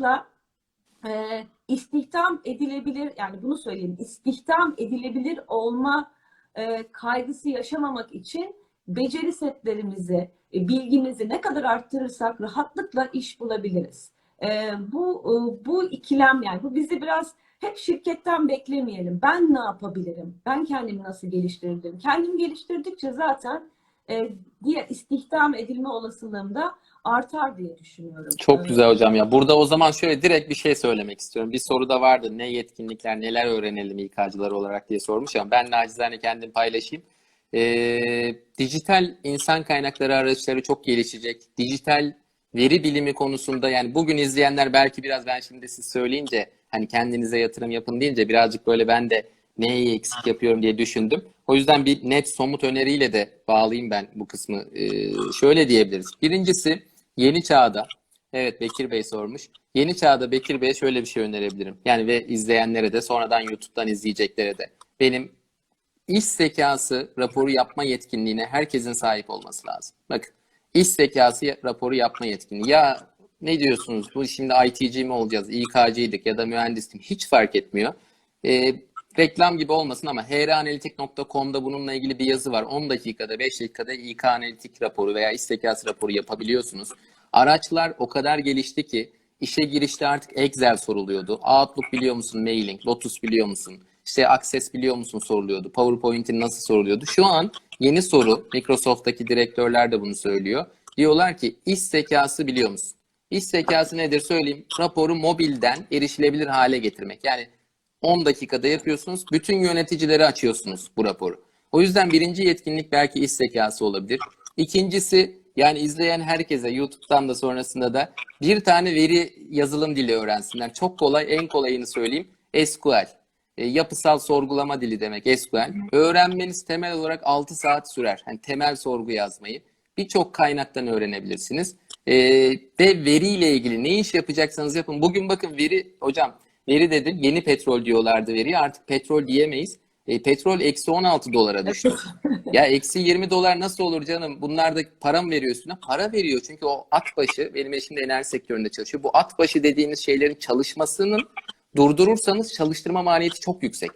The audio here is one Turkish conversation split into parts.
rahatlıkla e, istihdam edilebilir yani bunu söyleyeyim istihdam edilebilir olma e, kaygısı yaşamamak için beceri setlerimizi, e, bilgimizi ne kadar arttırırsak rahatlıkla iş bulabiliriz. E, bu e, bu ikilem yani bu bizi biraz hep şirketten beklemeyelim. Ben ne yapabilirim? Ben kendimi nasıl geliştiririm? Kendimi geliştirdikçe zaten e, diğer istihdam edilme olasılığım da artar diye düşünüyorum. Çok güzel hocam ya. Burada o zaman şöyle direkt bir şey söylemek istiyorum. Bir soru da vardı. Ne yetkinlikler, neler öğrenelim İK'cılar olarak diye sormuş ama ben nacizane kendim paylaşayım. Ee, dijital insan kaynakları araçları çok gelişecek. Dijital veri bilimi konusunda yani bugün izleyenler belki biraz ben şimdi siz söyleyince hani kendinize yatırım yapın deyince birazcık böyle ben de neyi eksik yapıyorum diye düşündüm. O yüzden bir net somut öneriyle de bağlayayım ben bu kısmı. Ee, şöyle diyebiliriz. Birincisi yeni çağda Evet Bekir Bey sormuş. Yeni çağda Bekir Bey'e şöyle bir şey önerebilirim. Yani ve izleyenlere de sonradan YouTube'dan izleyeceklere de. Benim iş zekası raporu yapma yetkinliğine herkesin sahip olması lazım. Bakın iş zekası raporu yapma yetkinliği. Ya ne diyorsunuz bu şimdi ITC mi olacağız, İK'cıydık ya da mühendistim hiç fark etmiyor. Ee, reklam gibi olmasın ama hranalitik.com'da bununla ilgili bir yazı var. 10 dakikada 5 dakikada İK analitik raporu veya iş zekası raporu yapabiliyorsunuz. Araçlar o kadar gelişti ki işe girişte artık Excel soruluyordu. Outlook biliyor musun? Mailing. Lotus biliyor musun? İşte Access biliyor musun soruluyordu. PowerPoint'in nasıl soruluyordu? Şu an yeni soru, Microsoft'taki direktörler de bunu söylüyor. Diyorlar ki iş zekası biliyor musun? İş zekası nedir söyleyeyim. Raporu mobilden erişilebilir hale getirmek. Yani 10 dakikada yapıyorsunuz. Bütün yöneticileri açıyorsunuz bu raporu. O yüzden birinci yetkinlik belki iş zekası olabilir. İkincisi yani izleyen herkese YouTube'dan da sonrasında da bir tane veri yazılım dili öğrensinler. Çok kolay, en kolayını söyleyeyim. SQL. E, yapısal sorgulama dili demek SQL. Öğrenmeniz temel olarak 6 saat sürer. Yani temel sorgu yazmayı. Birçok kaynaktan öğrenebilirsiniz. E, ve veriyle ilgili ne iş yapacaksanız yapın. Bugün bakın veri, hocam veri dedim yeni petrol diyorlardı veriye. Artık petrol diyemeyiz. E, petrol eksi 16 dolara düştü. ya eksi 20 dolar nasıl olur canım? Bunlar da para mı veriyor üstüne? Para veriyor çünkü o at başı, benim eşim de enerji sektöründe çalışıyor. Bu at başı dediğiniz şeylerin çalışmasının durdurursanız çalıştırma maliyeti çok yüksek.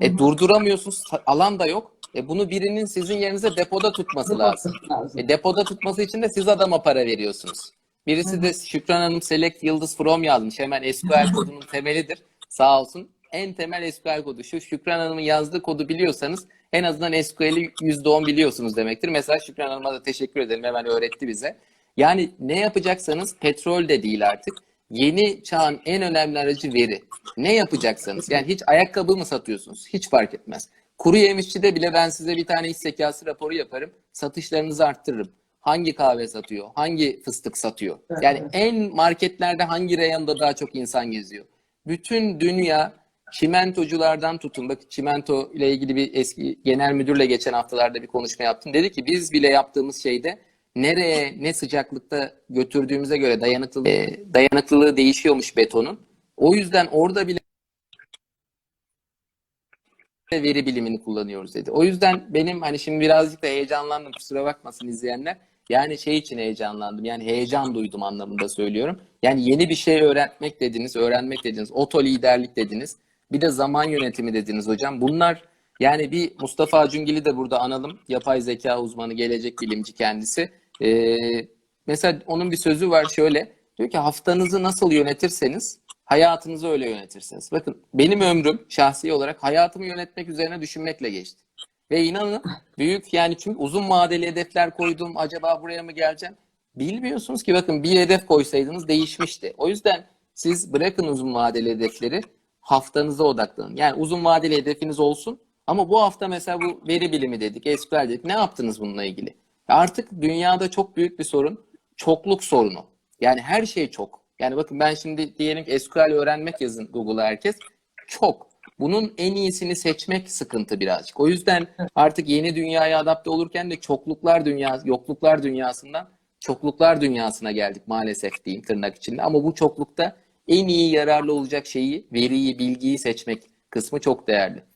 E, durduramıyorsunuz, alan da yok. E, bunu birinin sizin yerinize depoda tutması lazım. E, depoda tutması için de siz adama para veriyorsunuz. Birisi de Şükran Hanım Select Yıldız From yazmış. Hemen SQL kodunun temelidir. Sağ olsun. En temel SQL kodu şu. Şükran Hanım'ın yazdığı kodu biliyorsanız en azından SQL'i %10 biliyorsunuz demektir. Mesela Şükran Hanım'a da teşekkür ederim. Hemen öğretti bize. Yani ne yapacaksanız petrol de değil artık. Yeni çağın en önemli aracı veri. Ne yapacaksanız yani hiç ayakkabı mı satıyorsunuz? Hiç fark etmez. Kuru yemişçide bile ben size bir tane iş zekası raporu yaparım. Satışlarınızı arttırırım. Hangi kahve satıyor? Hangi fıstık satıyor? Yani en marketlerde hangi reyonda daha çok insan geziyor? Bütün dünya çimentoculardan tutun. Bakın çimento ile ilgili bir eski genel müdürle geçen haftalarda bir konuşma yaptım. Dedi ki biz bile yaptığımız şeyde nereye ne sıcaklıkta götürdüğümüze göre dayanıklılığı, dayanıklılığı değişiyormuş betonun. O yüzden orada bile veri bilimini kullanıyoruz dedi. O yüzden benim hani şimdi birazcık da heyecanlandım kusura bakmasın izleyenler. Yani şey için heyecanlandım. Yani heyecan duydum anlamında söylüyorum. Yani yeni bir şey öğrenmek dediniz, öğrenmek dediniz, oto liderlik dediniz. Bir de zaman yönetimi dediniz hocam. Bunlar yani bir Mustafa Acungil'i de burada analım. Yapay zeka uzmanı, gelecek bilimci kendisi. Ee, mesela onun bir sözü var şöyle. Diyor ki haftanızı nasıl yönetirseniz hayatınızı öyle yönetirsiniz. Bakın benim ömrüm şahsi olarak hayatımı yönetmek üzerine düşünmekle geçti. Ve inanın büyük yani çünkü uzun vadeli hedefler koydum. Acaba buraya mı geleceğim? Bilmiyorsunuz ki bakın bir hedef koysaydınız değişmişti. O yüzden siz bırakın uzun vadeli hedefleri haftanıza odaklanın. Yani uzun vadeli hedefiniz olsun ama bu hafta mesela bu veri bilimi dedik, SQL dedik. Ne yaptınız bununla ilgili? Artık dünyada çok büyük bir sorun çokluk sorunu. Yani her şey çok. Yani bakın ben şimdi diyelim SQL öğrenmek yazın Google'a herkes. Çok. Bunun en iyisini seçmek sıkıntı birazcık. O yüzden artık yeni dünyaya adapte olurken de çokluklar dünyası, yokluklar dünyasından çokluklar dünyasına geldik maalesef diyeyim tırnak içinde. Ama bu çoklukta en iyi yararlı olacak şeyi, veriyi, bilgiyi seçmek kısmı çok değerli.